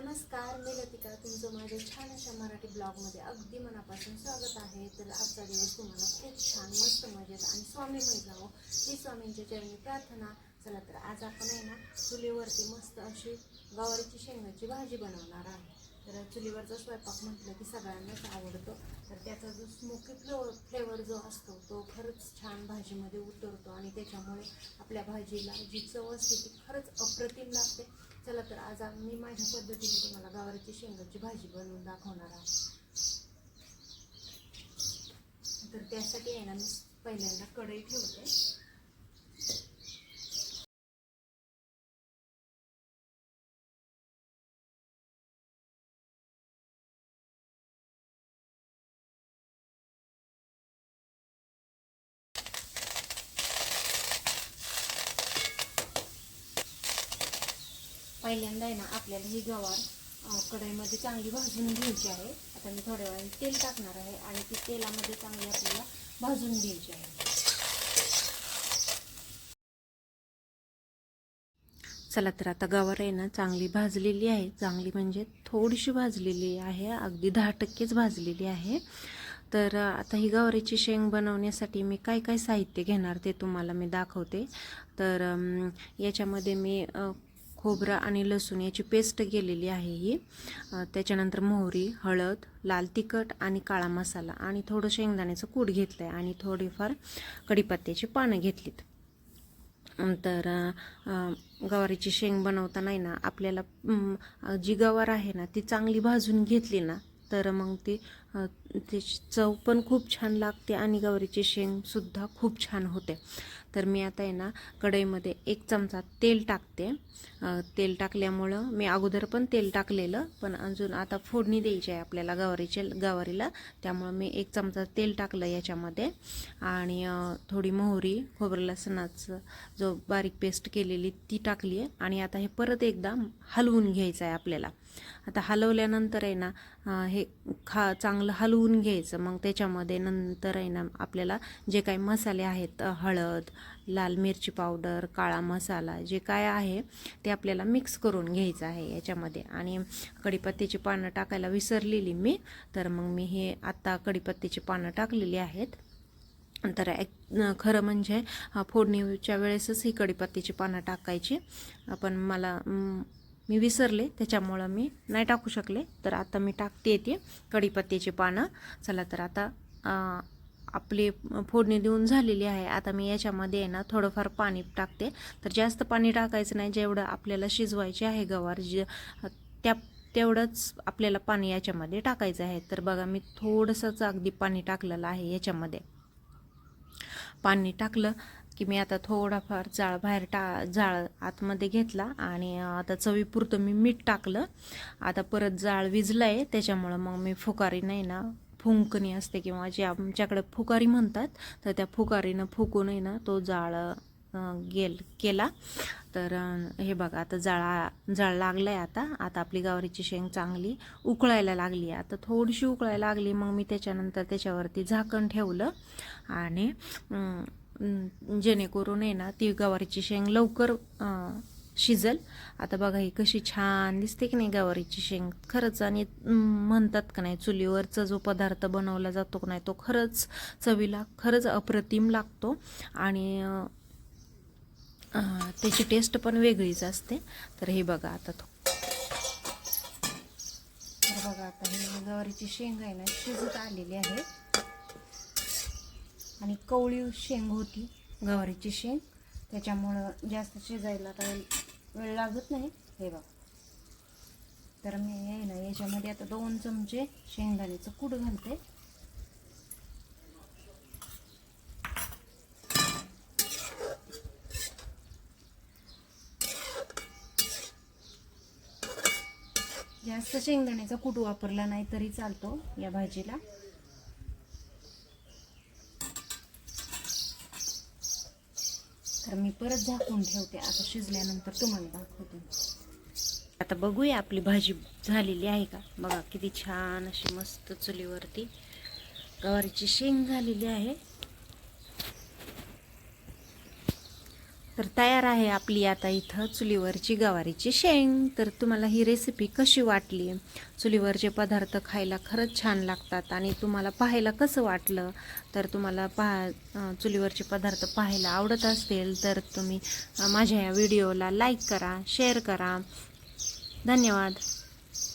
नमस्कार मी लतिका. तुमचं माझ्या छान अशा मराठी ब्लॉगमध्ये अगदी मनापासून स्वागत आहे. तर आजचा दिवस तुम्हाला खूप छान मस्त मजेत आणि स्वामी जावं ही हो, स्वामींच्या चरणी प्रार्थना. चला तर आज आपण आहे ना चुलीवरती मस्त अशी गवारीची शेंगाची भाजी बनवणार आहे. तर चुलीवरचा स्वयंपाक म्हटलं की सगळ्यांनाच आवडतो. तर त्याचा जो स्मोकी फ्लेवर फ्लेवर जो असतो तो खरंच छान भाजीमध्ये उतरतो आणि त्याच्यामुळे आपल्या भाजीला जी चव असते ती खरंच अप्रतिम लागते. चला तर आज मी माझ्या पद्धतीने तुम्हाला गावाची शेंगाची भाजी बनवून दाखवणार आहे. तर त्यासाठी आहे ना मी पहिल्यांदा कढई ठेवते. पहिल्यांदा आहे ना आपल्याला ही गवार कढईमध्ये चांगली भाजून घ्यायची आहे. आता मी थोड्या वेळाने तेल टाकणार आहे आणि ती तेलामध्ये चांगली आपल्याला भाजून घ्यायची आहे. चला तर आता गवार आहे ना चांगली भाजलेली आहे. चांगली म्हणजे थोडीशी भाजलेली आहे अगदी दहा टक्केच भाजलेली आहे. तर आता ही गवारीची शेंग बनवण्यासाठी मी काय काय साहित्य घेणार ते तुम्हाला मी दाखवते. तर याच्यामध्ये मी खोबरं आणि लसूण याची पेस्ट केलेली आहे ही. त्याच्यानंतर मोहरी हळद लाल तिखट आणि काळा मसाला आणि थोडं शेंगदाण्याचं कूट घेतलं आहे आणि थोडीफार कढीपत्त्याची पानं घेतलीत. तर गवारीची शेंग बनवताना ना आपल्याला जी गवार आहे ना ती चांगली भाजून घेतली ना तर मग ती त्याची चव पण खूप छान लागते आणि गवारीची शेंगसुद्धा खूप छान होते. तर मी आता आहे ना कढईमध्ये एक चमचा तेल टाकते. तेल टाकल्यामुळं मी अगोदर पण तेल टाकलेलं पण अजून आता फोडणी द्यायची आहे आपल्याला गवारीच्या गवारीला. त्यामुळं मी एक चमचा तेल टाकलं याच्यामध्ये. आणि थोडी मोहरी खोबरं लसणाचं जो बारीक पेस्ट केलेली ती टाकली आहे आणि आता हे परत एकदा हलवून घ्यायचं आहे आपल्याला. आता हलवल्यानंतर आहे ना हे खा चांगलं हलवून घ्यायचं. मग त्याच्यामध्ये नंतर आहे ना आपल्याला जे काही मसाले आहेत हळद लाल मिरची पावडर काळा मसाला जे काय आहे ते आपल्याला मिक्स करून घ्यायचं आहे याच्यामध्ये. आणि कढीपत्त्याची पानं टाकायला विसरलेली मी तर मग मी हे आत्ता कढीपत्त्याची पानं टाकलेली आहेत. तर एक खरं म्हणजे फोडणीच्या वेळेसच ही कढीपत्त्याची पानं टाकायची. पण मला मी विसरले त्याच्यामुळं मी नाही टाकू शकले. तर आता मी टाकते ते कढीपत्त्याची पानं. चला तर आता आपली फोडणी देऊन झालेली आहे. आता मी याच्यामध्ये आहे ना थोडंफार पाणी टाकते. तर जास्त पाणी टाकायचं नाही जेवढं आपल्याला शिजवायचे आहे गवार जे त्या तेवढंच आपल्याला पाणी याच्यामध्ये टाकायचं आहे. तर बघा मी थोडंसंच अगदी पाणी टाकलेलं आहे याच्यामध्ये. पाणी टाकलं की मी आता थोडाफार जाळ बाहेर टा जाळ आतमध्ये घेतला आणि आता चवीपुरतं मी मीठ टाकलं. आता परत जाळ विजलं आहे त्याच्यामुळं मग मी फुकारी नाही ना फुंकणी असते किंवा जे आमच्याकडे फुकारी म्हणतात तर त्या फुकारीनं फुकून आहे ना तो जाळ गेल केला. तर हे बघा आता जाळा जाळ लागला आहे आता. आता आपली गावरीची शेंग चांगली उकळायला लागली आता थोडीशी उकळायला लागली मग मी त्याच्यानंतर त्याच्यावरती झाकण ठेवलं. आणि जेणेकरून आहे ना ती गवारीची शेंग लवकर शिजल. आता बघा ही कशी छान दिसते की नाही गवारीची शेंग. खरंच आणि म्हणतात का नाही चुलीवरचा जो पदार्थ बनवला जातो का नाही तो खरंच चवीला खरंच अप्रतिम लागतो. आणि त्याची टेस्ट पण वेगळीच असते. तर हे बघा आता तो. तर बघा आता ही गवारीची शेंग आहे ना शिजत आलेली आहे. आणि कवळी शेंग होती गवारीची शेंग. त्याच्यामुळं जास्त शिजायला काही वेळ लागत नाही. हे बघा. तर मी आहे ना याच्यामध्ये आता दोन चमचे शेंगदाण्याचं कूट घालते. जास्त शेंगदाण्याचा कूट वापरला नाही तरी चालतो या भाजीला. तर मी परत झाकून ठेवते. आता शिजल्यानंतर तुम्हाला दाखवते. आता बघूया आपली भाजी झालेली आहे का? बघा किती छान अशी मस्त चुलीवरती गवारीची शेंग झालेली आहे. तर तयार आहे आपली आता इथं चुलीवरची गवारीची शेंग. तर तुम्हाला ही रेसिपी कशी वाटली? चुलीवरचे पदार्थ खायला खरंच छान लागतात आणि तुम्हाला पाहायला कसं वाटलं? तर तुम्हाला पहा चुलीवरचे पदार्थ पाहायला आवडत असतील तर तुम्ही माझ्या या व्हिडिओला लाईक करा शेअर करा. धन्यवाद.